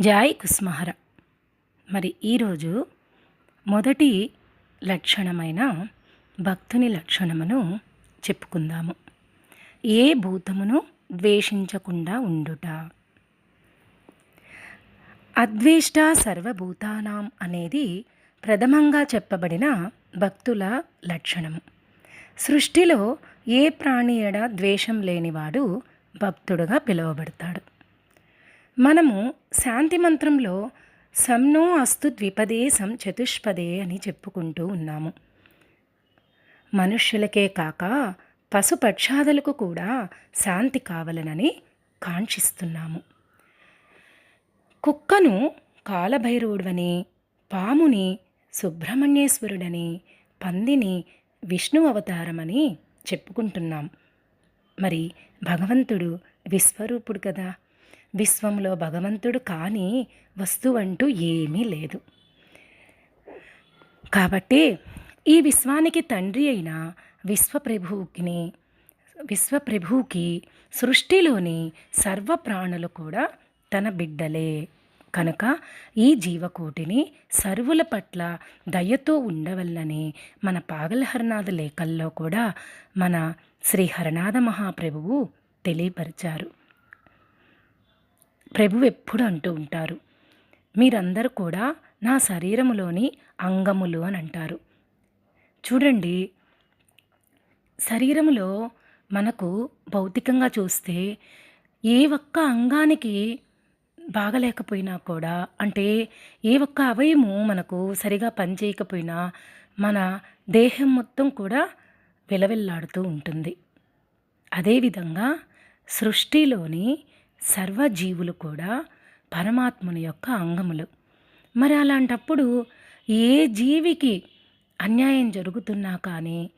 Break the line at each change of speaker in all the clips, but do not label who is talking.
Joy కుస్మహర. మరి ఈరోజు మొదటి లక్షణమైన భక్తుని లక్షణమును చెప్పుకుందాము. ఏ భూతమును ద్వేషించకుండా ఉండుట? అద్వేష్ట సర్వభూతానాం అనేది ప్రథమంగా చెప్పబడిన భక్తుల లక్షణము. సృష్టిలో ఏ ప్రాణి ఎడ ద్వేషం లేనివాడు భక్తుడుగా పిలువబడతాడు. మనము శాంతి మంత్రంలో సమ్నో అస్తు ద్విపదే సం చతుష్పదే అని చెప్పుకుంటూ ఉన్నాము. మనుష్యులకే కాక పశుపక్షాదులకు కూడా శాంతి కావాలనని కాంక్షిస్తున్నాము. కుక్కను కాలభైరవుడని పాముని సుబ్రహ్మణ్యేశ్వరుడని పందిని విష్ణు అవతారమని చెప్పుకుంటున్నాం. మరి భగవంతుడు విశ్వరూపుడు కదా? విశ్వంలో భగవంతుడు కాని వస్తువంటూ ఏమీ లేదు. కాబట్టి ఈ విశ్వానికి తండ్రి అయిన విశ్వప్రభువుకిని విశ్వప్రభువుకి సృష్టిలోని సర్వ ప్రాణులు కూడా తన బిడ్డలే. కనుక ఈ జీవకోటిని సర్వుల పట్ల దయతో ఉండవల్లని మన పాగలహరనాథ లేఖల్లో కూడా మన శ్రీ హరనాథ మహాప్రభువు తెలియపరిచారు. ప్రభువు ఎప్పుడు అంటూ ఉంటారు. మీరందరూ కూడా నా శరీరములోని అంగములు అని అంటారు. చూడండి శరీరములో మనకు భౌతికంగా చూస్తే ఏ ఒక్క అంగానికి బాగలేకపోయినా కూడా అంటే ఏ ఒక్క అవయము మనకు సరిగా పనిచేయకపోయినా మన దేహం మొత్తం కూడా విలవిల్లాడుతూ ఉంటుంది. అదేవిధంగా సృష్టిలోని సర్వజీవులు కూడా పరమాత్ముని యొక్క అంగములు. మరి అలాంటప్పుడు ఏ జీవికి అన్యాయం జరుగుతున్నా కానీ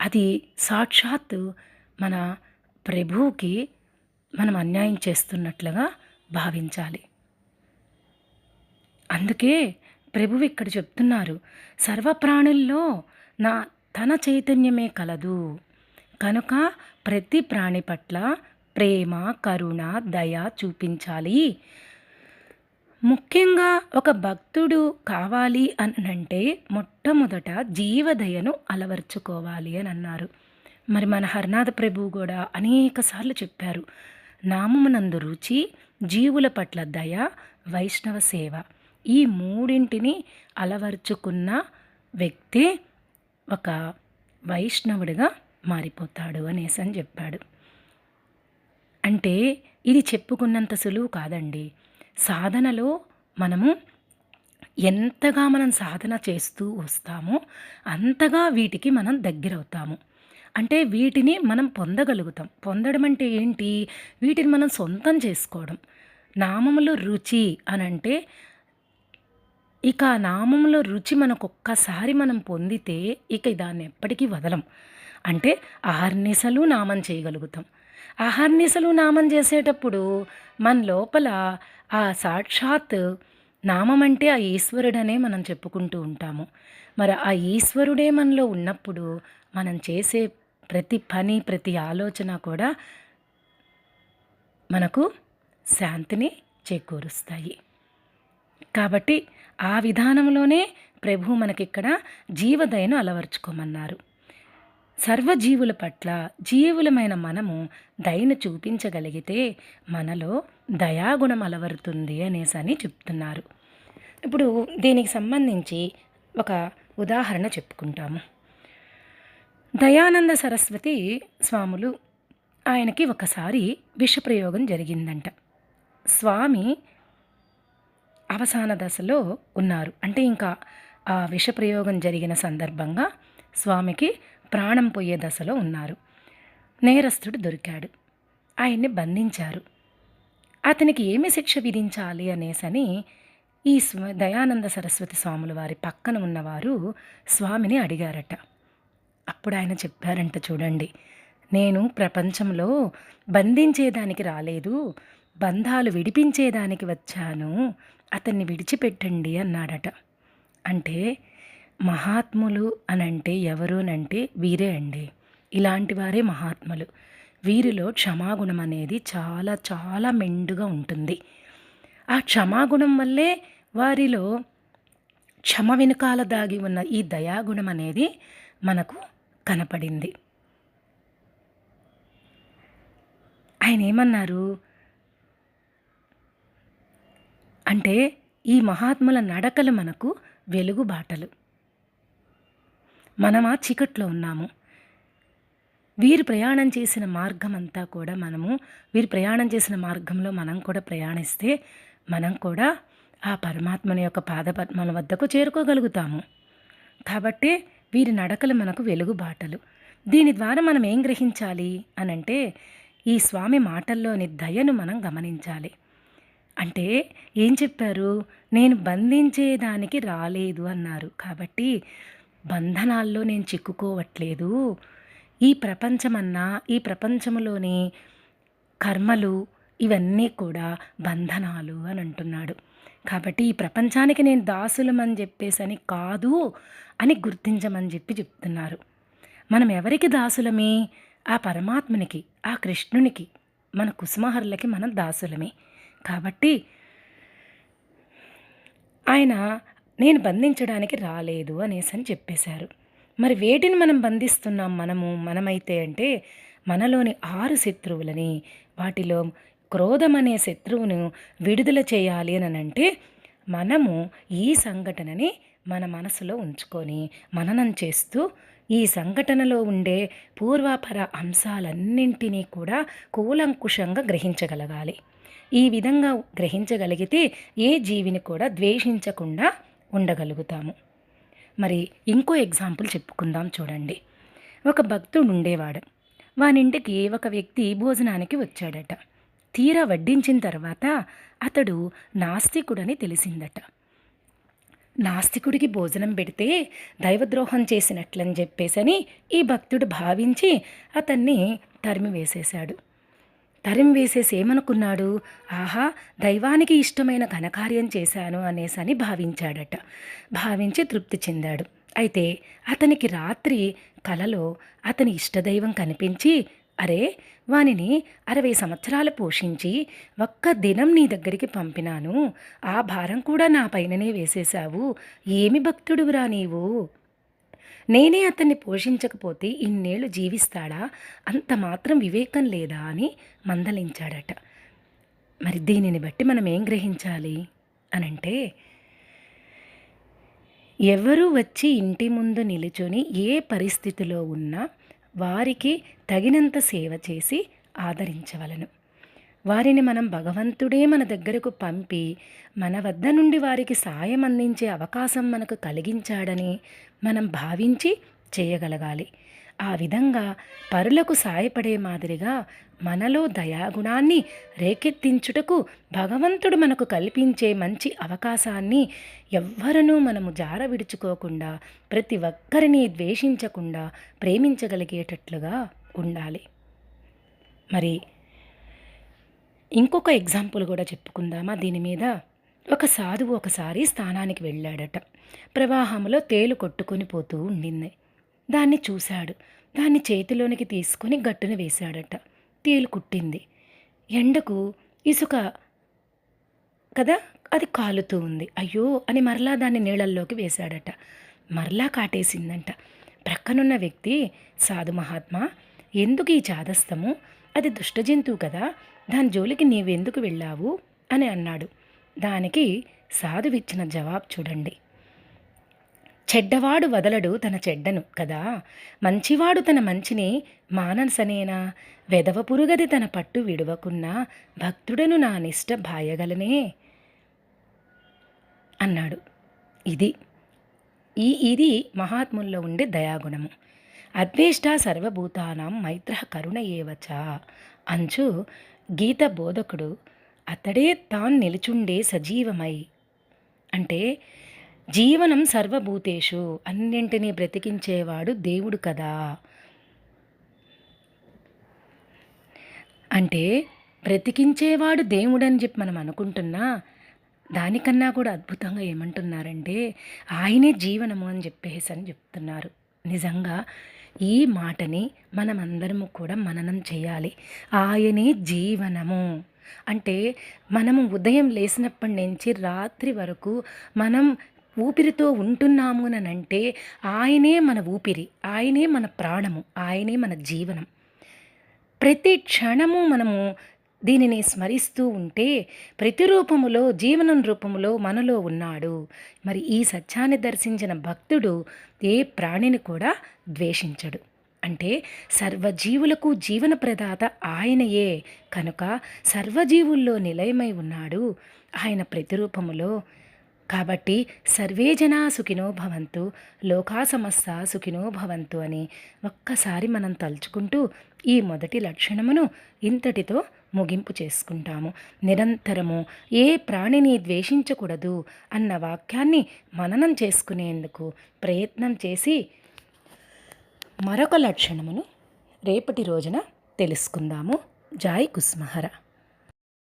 అది సాక్షాత్తు మన ప్రభువుకి మనం అన్యాయం చేస్తున్నట్లుగా భావించాలి. అందుకే ప్రభువు ఇక్కడ చెప్తున్నారు సర్వప్రాణుల్లో నా తన చైతన్యమే కలదు. కనుక ప్రతి ప్రాణి పట్ల ప్రేమ కరుణ దయ చూపించాలి. ముఖ్యంగా ఒక భక్తుడు కావాలి అని అంటే మొట్టమొదట జీవదయను అలవర్చుకోవాలి అని అన్నారు. మరి మన హరినాథ ప్రభువు కూడా అనేకసార్లు చెప్పారు. నామమునందు రుచి జీవుల పట్ల దయ వైష్ణవ సేవ. ఈ మూడింటిని అలవర్చుకున్న వ్యక్తి ఒక వైష్ణవుడిగా మారిపోతాడు అనేసి అని చెప్పాడు. అంటే ఇది చెప్పుకున్నంత సులువు కాదండి. సాధనలో మనము ఎంతగా మనం సాధన చేస్తూ వస్తామో అంతగా వీటికి మనం దగ్గరవుతాము. అంటే వీటిని మనం పొందగలుగుతాం. పొందడం అంటే ఏంటి? వీటిని మనం సొంతం చేసుకోవడం. నామములో రుచి అని అంటే ఇక నామంలో రుచి మనకు ఒక్కసారి మనం పొందితే ఇక దాన్ని ఎప్పటికీ వదలం. అంటే అహర్నిశలు నామం చేయగలుగుతాం. అహర్నిశలు నామం చేసేటప్పుడు మన లోపల ఆ సాక్షాత్ నామం అంటే ఆ ఈశ్వరుడనే మనం చెప్పుకుంటూ ఉంటాము. మరి ఆ ఈశ్వరుడే మనలో ఉన్నప్పుడు మనం చేసే ప్రతి పని ప్రతి ఆలోచన కూడా మనకు శాంతిని చేకూరుస్తాయి. కాబట్టి ఆ విధానంలోనే ప్రభు మనకిక్కడ జీవదయను అలవర్చుకోమన్నారు. సర్వజీవుల పట్ల జీవులమైన మనము దయను చూపించగలిగితే మనలో దయాగుణం అలవరుతుంది అనేసి అని చెప్తున్నారు. ఇప్పుడు దీనికి సంబంధించి ఒక ఉదాహరణ చెప్పుకుంటాము. దయానంద సరస్వతి స్వాములు ఆయనకి ఒకసారి విషప్రయోగం జరిగిందంట. స్వామి అవసాన దశలో ఉన్నారు. అంటే ఇంకా ఆ విషప్రయోగం జరిగిన సందర్భంగా స్వామికి ప్రాణం పోయే దశలో ఉన్నారు. నేరస్తుడు దొరికాడు. ఆయన్ని బంధించారు. అతనికి ఏమి శిక్ష విధించాలి అనేసని ఈ స్వ దయానంద సరస్వతి స్వాముల వారి పక్కన ఉన్నవారు స్వామిని అడిగారట. అప్పుడు ఆయన చెప్పారంట చూడండి నేను ప్రపంచంలో బంధించేదానికి రాలేదు బంధాలు విడిపించేదానికి వచ్చాను అతన్ని విడిచిపెట్టండి అన్నాడట. అంటే మహాత్ములు అనంటే ఎవరు అనంటే వీరే అండి. ఇలాంటి వారే మహాత్ములు. వీరిలో క్షమాగుణం అనేది చాలా చాలా మెండుగా ఉంటుంది. ఆ క్షమాగుణం వల్లే వారిలో క్షమ వెనుకాల దాగి ఉన్న ఈ దయాగుణం అనేది మనకు కనపడింది. ఆయన ఏమన్నారు అంటే ఈ మహాత్ముల నడకలు మనకు వెలుగు బాటలు. మనమా చీకట్లో ఉన్నాము. వీరు ప్రయాణం చేసిన మార్గం అంతా కూడా మనము వీరు ప్రయాణం చేసిన మార్గంలో మనం కూడా ప్రయాణిస్తే మనం కూడా ఆ పరమాత్మని యొక్క పాదపద్మల వద్దకు చేరుకోగలుగుతాము. కాబట్టి వీరి నడకలు మనకు వెలుగు బాటలు. దీని ద్వారా మనం ఏం గ్రహించాలి అనంటే ఈ స్వామి మాటల్లోని దయను మనం గమనించాలి. అంటే ఏం చెప్పారు? నేను బంధించేదానికి రాలేదు అన్నారు. కాబట్టి బంధనాల్లో నేను చిక్కుకోవట్లేదు. ఈ ప్రపంచమన్నా ఈ ప్రపంచంలోని కర్మలు ఇవన్నీ కూడా బంధనాలు అని అంటున్నాడు. కాబట్టి ఈ ప్రపంచానికి నేను దాసులమని చెప్పేసి అని కాదు అని గుర్తించమని చెప్పి చెప్తున్నారు. మనం ఎవరికి దాసులమే? ఆ పరమాత్మనికి ఆ కృష్ణునికి మన కుసుమహరులకి మనం దాసులమే. కాబట్టి ఆయన నేను బంధించడానికి రాలేదు అనేసి అని చెప్పేశారు. మరి వేటిని మనం బంధిస్తున్నాం మనము? మనమైతే అంటే మనలోని ఆరు శత్రువులని వాటిలో క్రోధం అనే శత్రువును విడుదల చేయాలి అని అంటే మనము ఈ సంఘటనని మన మనసులో ఉంచుకొని మననం చేస్తూ ఈ సంఘటనలో ఉండే పూర్వాపర అంశాలన్నింటినీ కూడా కూలంకుషంగా గ్రహించగలగాలి. ఈ విధంగా గ్రహించగలిగితే ఏ జీవిని కూడా ద్వేషించకుండా ఉండగలుగుతాము. మరి ఇంకో ఎగ్జాంపుల్ చెప్పుకుందాం చూడండి. ఒక భక్తుడు ఉండేవాడు. వానింటికి ఒక వ్యక్తి భోజనానికి వచ్చాడట. తీరా వడ్డించిన తర్వాత అతడు నాస్తికుడని తెలిసిందట. నాస్తికుడికి భోజనం పెడితే దైవద్రోహం చేసినట్లని చెప్పేసని ఈ భక్తుడు భావించి అతన్ని తరిమి వేసేశాడు తరిం వేసేసి ఏమనుకున్నాడు ఆహా దైవానికి ఇష్టమైన ఘనకార్యం చేశాను అనేసని భావించాడట. భావించి తృప్తి చెందాడు. అయితే అతనికి రాత్రి కలలో అతని ఇష్టదైవం కనిపించి అరే వానిని అరవై సంవత్సరాలు పోషించి ఒక్క దినం నీ దగ్గరికి పంపినాను. ఆ భారం కూడా నా పైననే వేసేశావు. ఏమి భక్తుడువురా నీవు? నేనే అతన్ని పోషించకపోతే ఇన్నేళ్ళు జీవిస్తాడా? అంత మాత్రం వివేకం లేదా అని మందలించాడట. మరి దీనిని బట్టి మనం ఏం గ్రహించాలి? అనంటే ఎవరు వచ్చి ఇంటి ముందు నిలుచొని ఏ పరిస్థితిలో ఉన్నా వారికి తగినంత సేవ చేసి ఆదరించవలను. వారిని మనం భగవంతుడే మన దగ్గరకు పంపి మన వద్ద నుండి వారికి సాయం అందించే అవకాశం మనకు కలిగించాడని మనం భావించి చేయగలగాలి. ఆ విధంగా పరులకు సాయపడే మాదిరిగా మనలో దయాగుణాన్ని రేకెత్తించుటకు భగవంతుడు మనకు కల్పించే మంచి అవకాశాన్ని ఎవ్వరనూ మనము జార విడుచుకోకుండా ప్రతి ఒక్కరిని ద్వేషించకుండా ప్రేమించగలిగేటట్లుగా ఉండాలి. మరి ఇంకొక ఎగ్జాంపుల్ కూడా చెప్పుకుందామా? దీని మీద ఒక సాధువు ఒకసారి స్థానానికి వెళ్ళాడట. ప్రవాహంలో తేలు కొట్టుకొని పోతూ ఉండింది. దాన్ని చూశాడు. దాన్ని చేతిలోనికి తీసుకొని గట్టున వేశాడట. తేలు కుట్టింది. ఎండకు ఇసుక కదా? అది కాలుతూ ఉంది. అయ్యో! అని మరలా దాన్ని నీళ్ళల్లోకి వేశాడట. మరలా కాటేసిందంట. ప్రక్కనున్న వ్యక్తి సాధు మహాత్మా ఎందుకు ఈ చాదస్తము? అది దుష్టజంతువు కదా దాని జోలికి నీవెందుకు వెళ్ళావు? అని అన్నాడు. దానికి సాధువిచ్చిన జవాబు చూడండి. చెడ్డవాడు వదలడు తన చెడ్డను కదా మంచివాడు తన మంచిని మానసనేనా? వెదవ పురుగది తన పట్టు విడవకున్నా భక్తుడను నా నిష్ట భాయగలనే? అన్నాడు. ఇది ఈ ఇది మహాత్ముల్లో ఉండే దయాగుణము. అద్వేష్ట సర్వభూతానాం మైత్ర కరుణ ఏవచ అంచు గీత బోధకుడు అతడే తాను నిలుచుండే సజీవమై. అంటే జీవనం సర్వభూతేషు అన్నింటినీ బ్రతికించేవాడు దేవుడు కదా. అంటే బ్రతికించేవాడు దేవుడని చెప్పి మనం అనుకుంటున్నా దానికన్నా కూడా అద్భుతంగా ఏమంటున్నారంటే ఆయనే జీవనము అని చెప్పేసి అని చెప్తున్నారు. నిజంగా ఈ మాటని మనమందరము కూడా మననం చేయాలి. ఆయనే జీవనము. అంటే మనము ఉదయం లేచినప్పటి నుంచి రాత్రి వరకు మనం ఊపిరితో ఉంటున్నాము అని అంటే ఆయనే మన ఊపిరి ఆయనే మన ప్రాణము ఆయనే మన జీవనం. ప్రతి క్షణము మనము దీనిని స్మరిస్తూ ఉంటే ప్రతిరూపములో జీవనం రూపములో మనలో ఉన్నాడు. మరి ఈ సత్యాన్ని దర్శించిన భక్తుడు ఏ ప్రాణిని కూడా ద్వేషించడు. అంటే సర్వజీవులకు జీవన ప్రదాత ఆయనయే. కనుక సర్వజీవుల్లో నిలయమై ఉన్నాడు ఆయన ప్రతిరూపములో. కాబట్టి సర్వే జనా సుఖినో భవంతు లోకా సమస్త సుఖినో భవంతు అని ఒక్కసారి మనం తలుచుకుంటూ ఈ మొదటి లక్షణమును ఇంతటితో ముగింపు చేసుకుంటాము. నిరంతరము ఏ ప్రాణిని ద్వేషించకూడదు అన్న వాక్యాన్ని మననం చేసుకునేందుకు ప్రయత్నం చేసి మరొక లక్షణమును రేపటి రోజున తెలుసుకుందాము. జాయ్ కుస్మహర.